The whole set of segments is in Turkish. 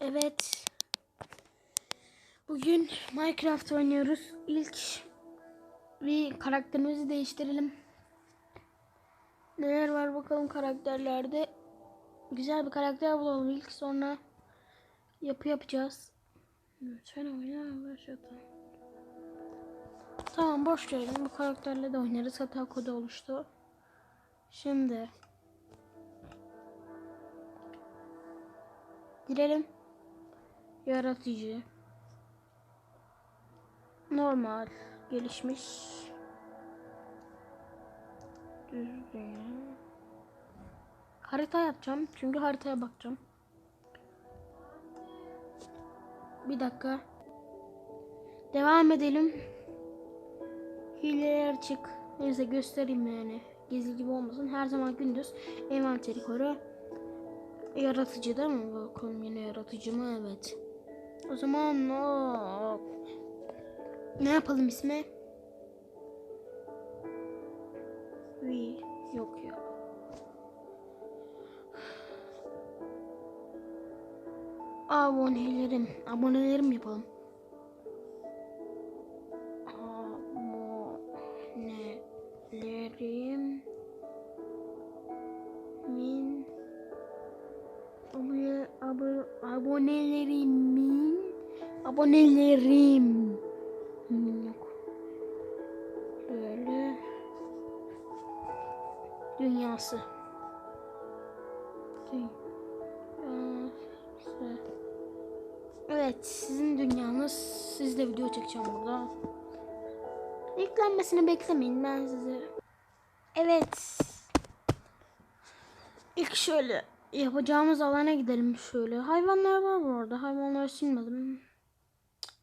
Evet. Bugün Minecraft oynuyoruz. İlk bir karakterimizi değiştirelim. Neler var bakalım karakterlerde. Güzel bir karakter bulalım ilk sonra yapı yapacağız. Lütfen oyna başlatalım. Tamam boş verelim. Bu karakterle de oynarız. Hata kodu oluştu. Şimdi girelim. Yaratıcı. Normal. Gelişmiş. Düzgün. Harita yapacağım. Çünkü haritaya bakacağım. Bir dakika. Devam edelim. Hileler çık. Neyse göstereyim yani. Gizli gibi olmasın. Her zaman gündüz envanteri koru. Yaratıcı değil mi? Bakalım yine yaratıcı mı? Evet. O zaman no. ne yapalım ismi? Vi. Yok ya. Abonelerim. Abonelerim yapalım. Abonelerim. Min. Abone, abo, abonelerimin. Abonelerim. Böyle. Dünyası. Dünyası. Evet, sizin dünyanız. Sizle video çekeceğim burada. Yüklenmesini beklemeyin ben size. Evet. İlk şöyle yapacağımız alana gidelim şöyle. Hayvanlar var bu arada. Hayvanları silmedim.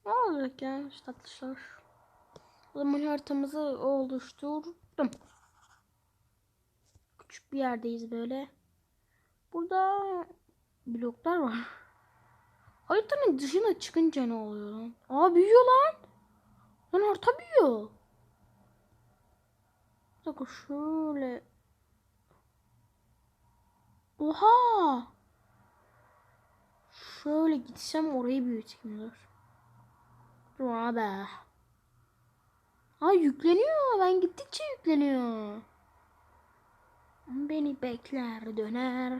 Ne olacak ya işte tatlışlar. O zaman haritamızı oluşturdum. Küçük bir yerdeyiz böyle. Burada bloklar var. Haritanın dışına çıkınca ne oluyor lan? Aa büyüyor lan. Lan harita büyüyor. Dakika şöyle. Oha. Şöyle gitsem orayı büyüteyim dur. Dur abi. Aa yükleniyor. Ben gittikçe yükleniyor. Beni bekler döner.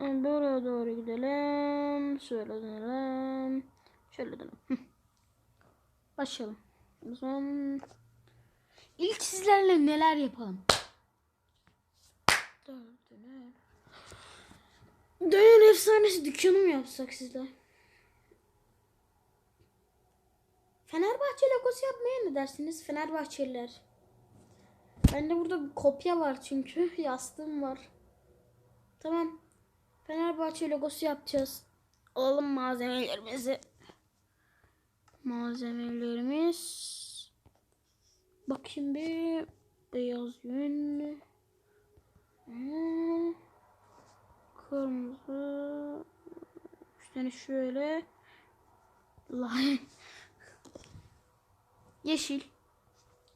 Buraya doğru gidelim. Şöyle dönelim. Şöyle dönelim. Başlayalım. O zaman ilk sizlerle neler yapalım? Döner efsanesi dükkanı mı yapsak sizle? Fenerbahçe logosu yapmaya ne dersiniz Fenerbahçeliler? Bende burada bir kopya var çünkü yastığım var. Tamam. Fenerbahçe logosu yapacağız. Alalım malzemelerimizi. Malzemelerimiz. Bakayım bir. Beyaz yün. Kırmızı. Üç tane şöyle. Lime. Yeşil.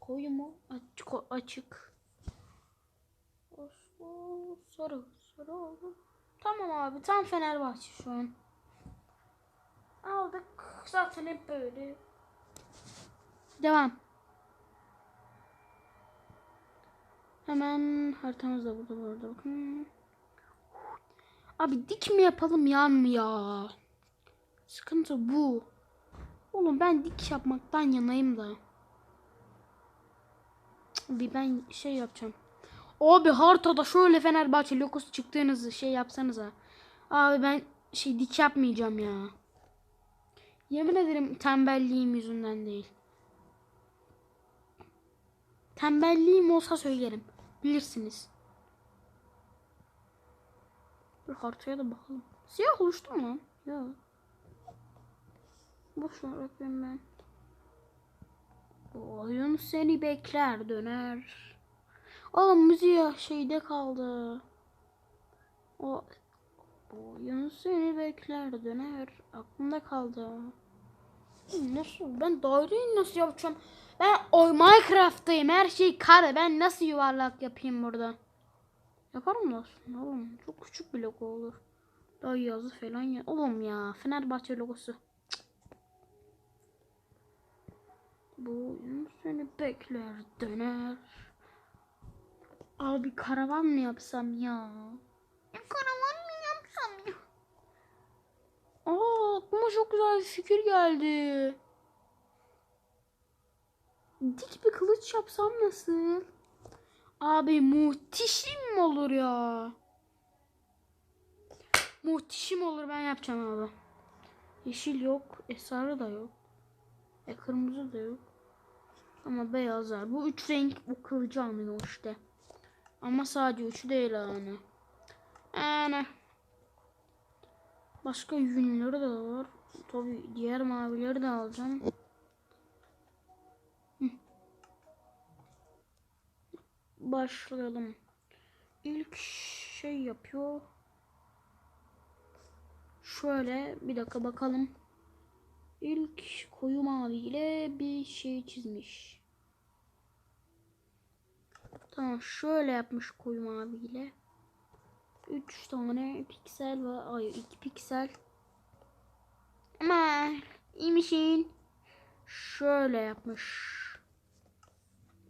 Koyu mu? Açık. Açık. Sarı. Sarı oldu. Tamam abi. Tam Fenerbahçe şu an. Aldık. Zaten hep böyle. Devam. Hemen haritamız da burada bu arada bakın. Abi dik mi yapalım yan mı ya? Sıkıntı bu. Oğlum ben dik yapmaktan yanayım da. Bir ben şey yapacağım. Abi haritada şöyle Fenerbahçe logosu çıktığınızı şey yapsanıza. Abi ben şey dik yapmayacağım ya. Yemin ederim tembelliğim yüzünden değil. Tembelliğim olsa söylerim. Bilirsiniz. Bir haritaya da bakalım. Siyah oluştu mu? Ya. Boş bakayım ben. Oyun seni bekler döner. Oğlum müziği şeyde kaldı. O oyun seni bekler döner. Aklımda kaldı. Nasıl? Ben daireyi nasıl yapacağım? Ben o Minecraft'tayım. Her şey kare. Ben nasıl yuvarlak yapayım burada? Yaparım da oğlum. Çok küçük bir logo olur. Daha yazı falan ya. Oğlum ya Fenerbahçe logosu. Bu oyun seni bekler döner. Abi karavan mı yapsam ya? Karavan mı yapsam ya? Aa aklıma çok güzel bir fikir geldi. Dik bir kılıç yapsam nasıl? Abi muhteşem olur ya. Muhteşem olur ben yapacağım abi. Yeşil yok. E sarı da yok. E kırmızı da yok. Ama beyaz var. Bu üç renk bu kılıcı anlıyor işte. Ama sadece üçü değil yani. Yani. Başka yünleri de var. Tabi diğer mavileri de alacağım. Başlayalım. İlk şey yapıyor. Şöyle bir dakika bakalım. İlk koyu mavi ile bir şey çizmiş. Tamam şöyle yapmış koyu mavi ile. 3 tane piksel var. Ay 2 piksel. Ama iyiymişin. Şöyle yapmış.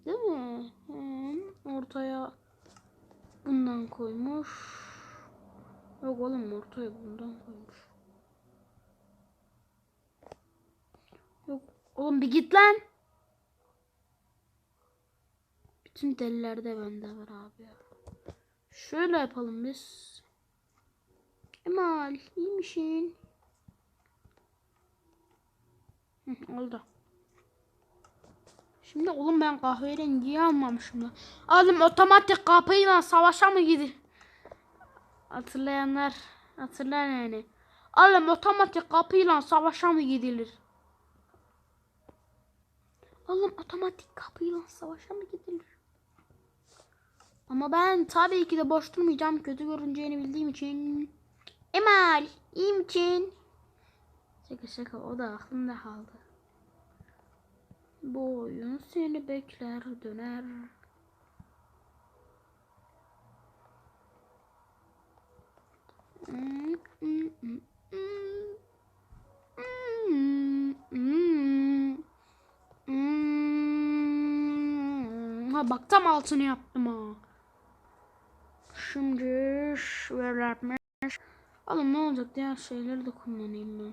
Değil mi? Hı, ortaya bundan koymuş. Yok oğlum ortaya bundan koymuş. Yok oğlum bir git lan. Bütün deliler de bende var abi. Şöyle yapalım biz. Emal iyiymişsin. Hı, oldu. Şimdi oğlum ben kahverengiyi almamışım da. Oğlum otomatik kapıyla savaşa mı gidiyor? Hatırlayanlar hatırlar yani. Oğlum otomatik kapıyla savaşa mı gidilir? Oğlum otomatik kapıyla savaşa mı gidilir? Ama ben tabii ki de boş durmayacağım. Kötü görüneceğini bildiğim için. Emal, iyi misin? Şaka şaka o da aklımda kaldı. Bu oyun seni bekler döner. Ha bak tam altını yaptım ha. Şimdi şöyle Oğlum ne olacak diğer şeyleri de kullanayım ben.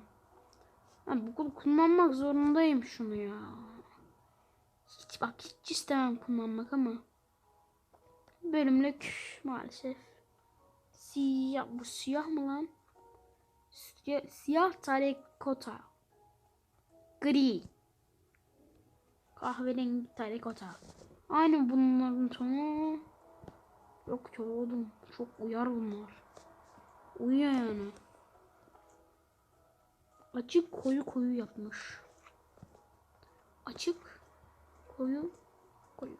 Ha, bu kullanmak zorundayım şunu ya. Hiç bak hiç istemem kullanmak ama. Bölümlük maalesef. Siyah bu siyah mı lan? Siyah, siyah tarekota. Gri. Kahverengi tarekota. Aynı bunların tonu. Yok ki oğlum. Çok uyar bunlar. Uyuyor yani. Açık koyu koyu yapmış. Açık koyu koyu.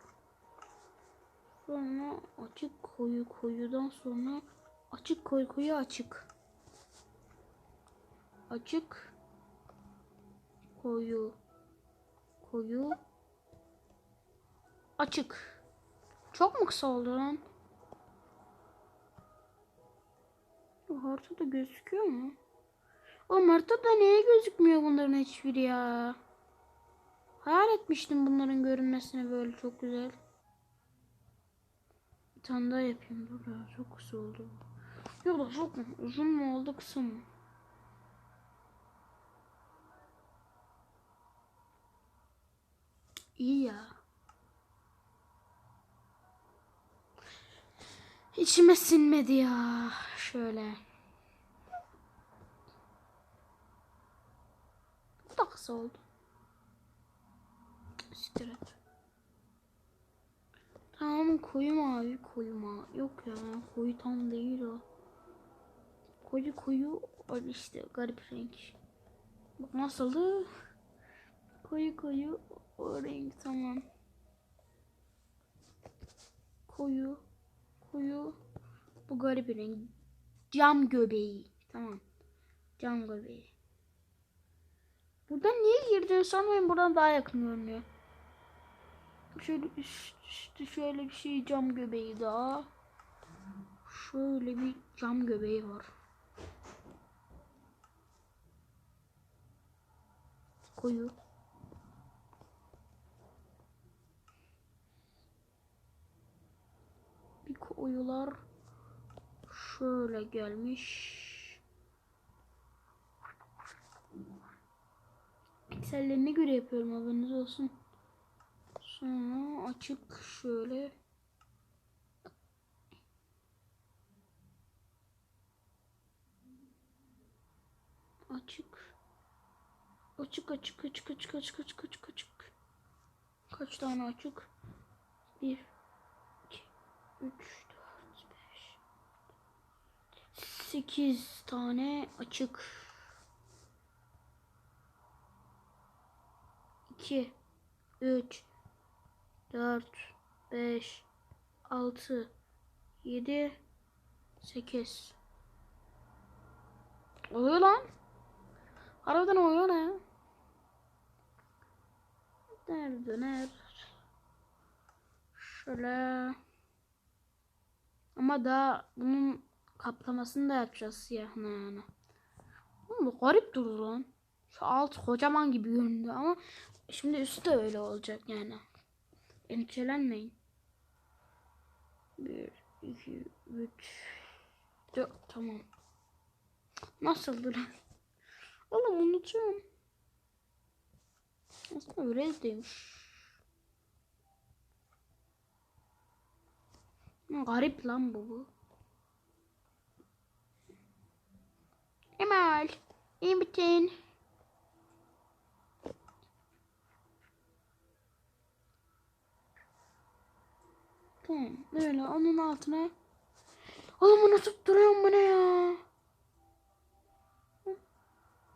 Sonra açık koyu koyudan sonra açık koyu koyu açık. Açık koyu koyu açık. Çok mu kısa oldu lan? Haritada gözüküyor mu? O haritada niye gözükmüyor bunların hiçbiri ya? Hayal etmiştim bunların görünmesine böyle çok güzel. Bir tane daha yapayım dur çok kısa oldu. Yok da çok mu? Uzun mu oldu kısa mı? İyi ya. İçime sinmedi ya. Şöyle. Bu da kısa oldu. Siktir. Tamam koyu mavi koyu mavi. Yok ya koyu tam değil o. Koyu koyu işte garip renk. Bak nasıldı? Koyu koyu o renk tamam. Koyu Huyu bu garip renk. Cam göbeği. Tamam. Cam göbeği. Buradan niye girdiğini sanmayın. Buradan daha yakın görünüyor. Şöyle üstü şöyle bir şey cam göbeği daha. Şöyle bir cam göbeği var. Koyu. kuyular şöyle gelmiş. Piksellerine göre yapıyorum haberiniz olsun. Sonra açık şöyle. Açık. Açık açık açık açık açık açık açık açık. Kaç tane açık? 1 2 3 8 tane açık. 2 3 4 5 6 7 8 Oluyor lan. Harbiden oluyor ne? Döner döner. Şöyle. Ama daha bunun kaplamasını da yapacağız siyahına yani. Oğlum bu garip durur lan. Şu alt kocaman gibi göründü ama şimdi üstü de öyle olacak yani. Endişelenmeyin. Bir, iki, üç, dört tamam. Nasıldır? Oğlum unutuyorum. Aslında öyle değilmiş. Garip lan bu bu. Emel. iyi misin? Tamam. Böyle onun altına. Oğlum unutup duruyorum bu ne ya?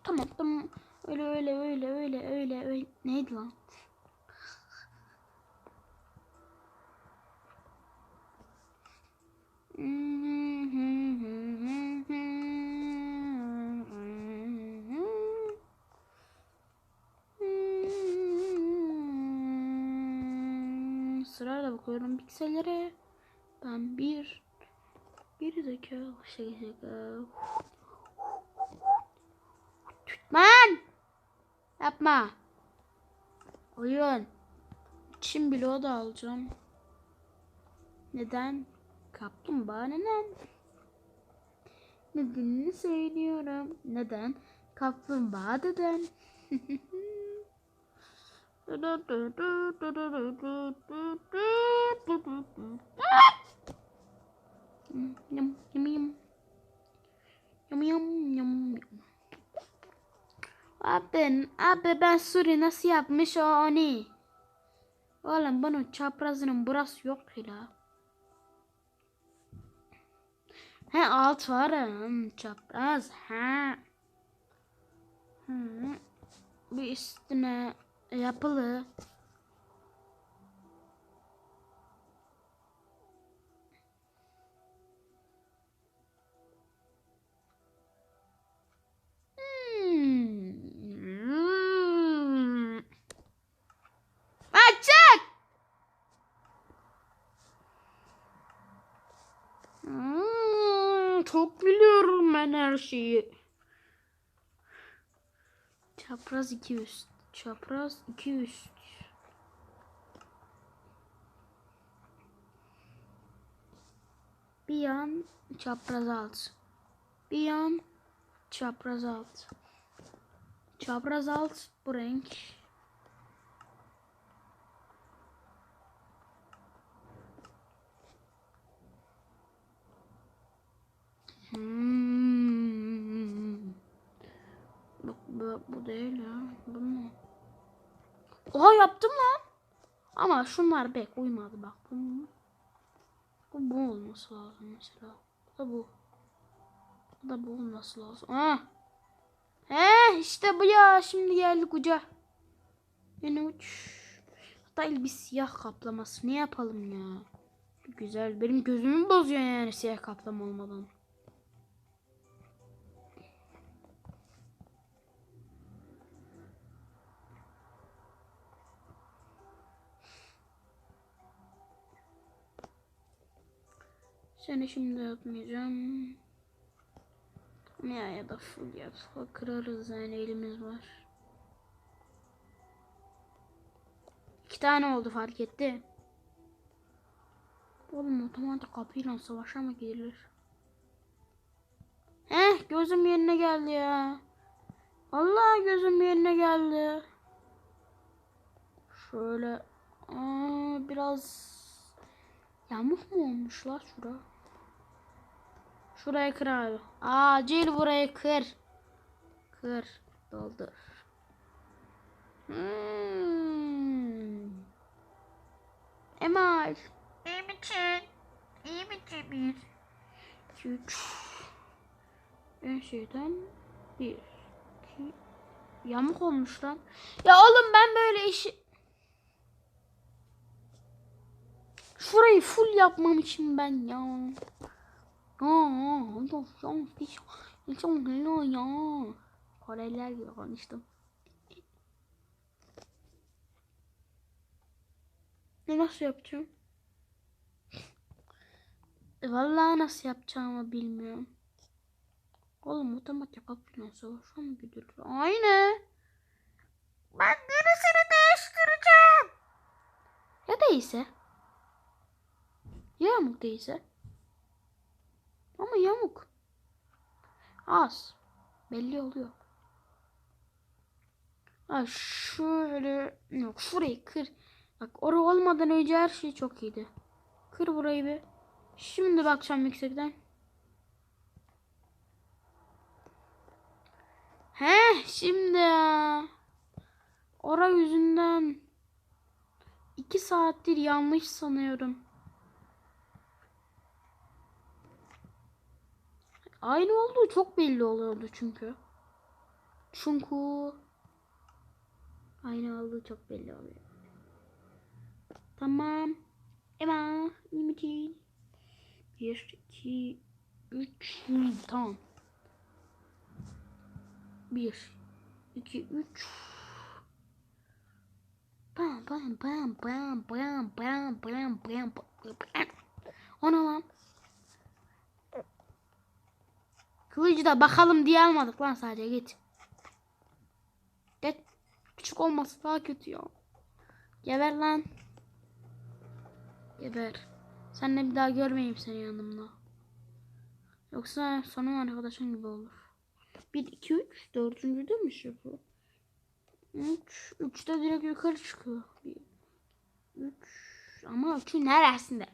Tamam tamam. Öyle öyle öyle öyle öyle öyle. Neydi lan? Sırayla bakıyorum piksellere. Ben bir bir zekalı şey zekalı. Lan! Yapma. Oyun. Çim bloğu da alacağım. Neden? Kaplumbağa neden? Nedenini söylüyorum. Neden? Kaplumbağa neden? Yum yum yum. Yum yum yum yum. Abi, abi ben Suri nasıl yapmış o onu? Oğlum bunun çaprazının burası yok la. He alt var hmm, çapraz. He. Hmm. Bir üstüne yapılı. Hmm. Hmm, çok biliyorum ben her şeyi. Çapraz iki üst. Çapraz iki üst. Bir yan çapraz alt. Bir yan çapraz alt. Çapraz alt bu renk. Hmm. Bak bu, bu değil ya. Bu mu? Oha yaptım lan. Ama şunlar pek uymadı bak. Bu, bu, bu olması lazım mesela. Bu da bu. Bu da bu olması lazım. Ah. He işte bu ya. Şimdi geldik uca. Yine uç. Hatta bir siyah kaplaması. Ne yapalım ya? Güzel. Benim gözümü bozuyor yani siyah kaplama olmadan. Seni şimdi yapmayacağım. Ya ya da full yap. Kırarız yani elimiz var. tane oldu fark etti. Oğlum otomatik kapıyla savaşa mı gidilir? Heh gözüm yerine geldi ya. Vallahi gözüm yerine geldi. Şöyle aa, biraz yamuk mu olmuş la şura? Şurayı kır abi. Acil burayı kır. Kır. Doldur. Hmm. Emel. İyi misin? İyi misin bir? Üç. En şeyden bir. iki. Yamuk olmuş lan. Ya oğlum ben böyle işi... Şurayı full yapmam için ben ya. Aa, çok çok çok çok ya. Koreliler gibi konuştum. Ne nasıl yapacağım? E, Vallahi nasıl yapacağımı bilmiyorum. Oğlum otomatik kapıyla savaşa mı gidilir? Aynı. Ben gerisini değiştireceğim. Ya değilse? Ya yamuk değilse? Ama yamuk. Az. Belli oluyor. Ha şöyle yok şurayı kır. Bak orası olmadan önce her şey çok iyiydi. Kır burayı bir. Şimdi bakacağım yüksekten. He şimdi ya. Ora yüzünden iki saattir yanlış sanıyorum. Aynı olduğu çok belli oluyordu çünkü. Çünkü aynı olduğu çok belli oluyor. Tamam. Ema, iyi misin? Bir, iki, üç. Hı, tamam. Bir, iki, üç. Bam bam bam bam bam bam bam bam bam. O ne lan? Kılıcı da bakalım diye almadık lan sadece git. Git. Küçük olması daha kötü ya. Geber lan. Geber. Seninle bir daha görmeyeyim seni yanımda. Yoksa sonun arkadaşın gibi olur. 1, 2, 3. Dördüncüde mi şey bu? 3. 3'te direkt yukarı çıkıyor. 1, 3. Ama 3'ün neresinde?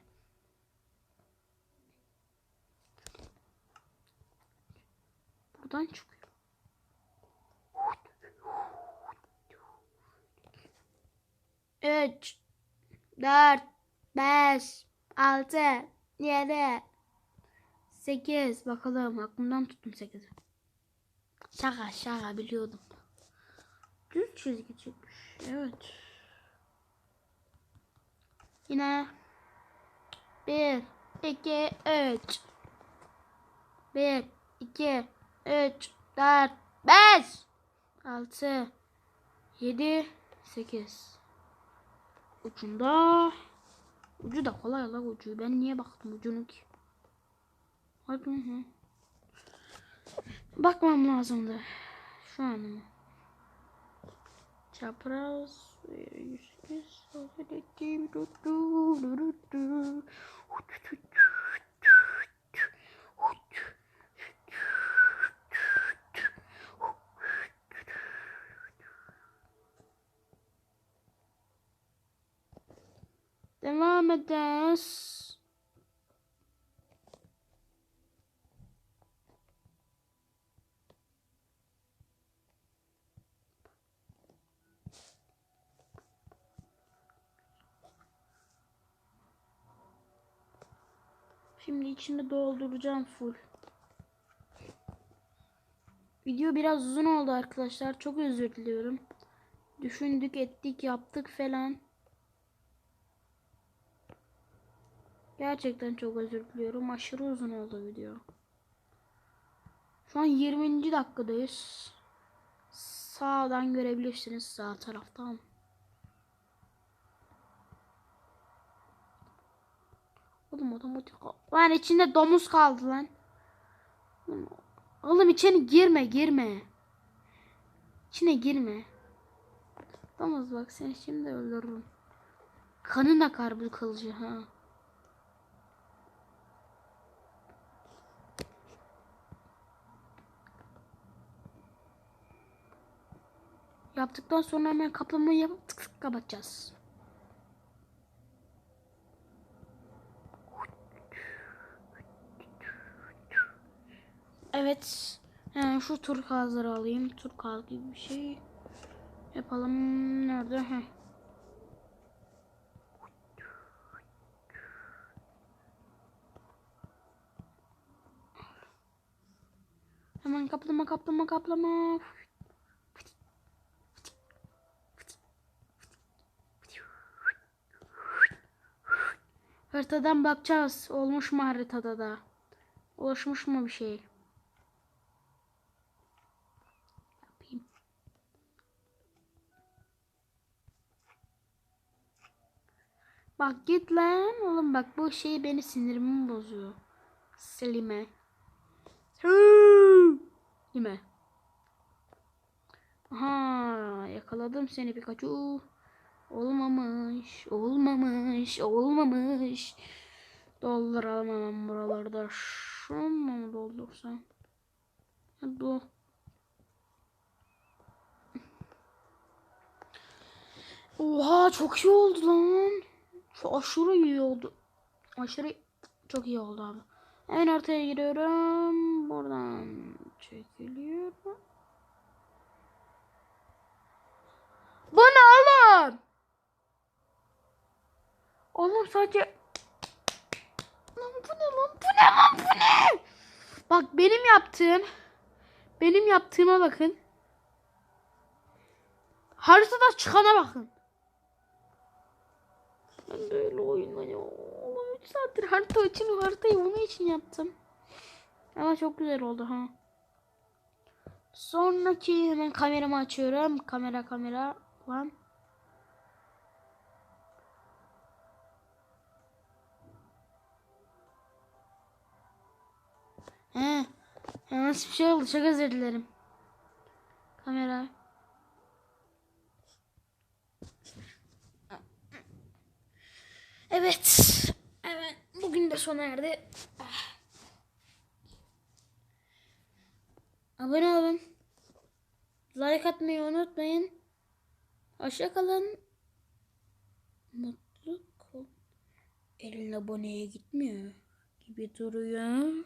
Buradan çıkıyor. Üç, dört, beş, altı, yedi, sekiz. Bakalım aklımdan tuttum sekizi. Şaka şaka biliyordum. Düz çizgi çıkmış. Evet. Yine bir, iki, üç. Bir, iki, üç, dört, beş, altı, yedi, sekiz. Ucunda ucu da kolay la ucu. Ben niye baktım ucunu ki? Hadi. Bakmam lazımdı. Şu an? Çapraz yüz Devam ederiz. Şimdi içini dolduracağım full. Video biraz uzun oldu arkadaşlar. Çok özür diliyorum. Düşündük, ettik, yaptık falan. Gerçekten çok özür diliyorum. Aşırı uzun oldu video. Şu an 20. dakikadayız. Sağdan görebilirsiniz sağ taraftan. Oğlum otomatik. Lan içinde domuz kaldı lan. Oğlum içine girme girme. İçine girme. Domuz bak seni şimdi öldürürüm. Kanın akar bu kılıcı ha. Yaptıktan sonra hemen kaplamayı yapıp tık tık kapatacağız. Evet. Hemen şu turkuazları alayım. Turkuaz gibi bir şey. Yapalım. Nerede? Heh. Hemen kaplama kaplama kaplama. Haritadan bakacağız. Olmuş mu haritada da? Oluşmuş mu bir şey? Yapayım. Bak git lan. Oğlum bak bu şey beni sinirimi bozuyor. Selime. Selime. Aha yakaladım seni Pikachu. Olmamış, olmamış, olmamış. Dolduralım hemen buralarda. Şunu mu doldursam? O. Oha çok iyi oldu lan. Şu aşırı iyi oldu. Aşırı çok iyi oldu abi. Hemen ortaya giriyorum. Buradan çekiliyorum. Bu ne? Oğlum sadece... Lan bu ne lan? Bu ne lan? Bu ne? Bak benim yaptığım... Benim yaptığıma bakın. Haritada çıkana bakın. Ben böyle oyun Oğlum 3 saattir harita için haritayı onun için yaptım. Ama çok güzel oldu ha. Sonraki hemen kameramı açıyorum. Kamera kamera lan. He. Yanlış bir şey oldu. Çok özür dilerim. Kamera. Evet. Evet. Bugün de sona erdi. Abone olun. Like atmayı unutmayın. Hoşça kalın. Mutlu kal. Elin aboneye gitmiyor gibi duruyor.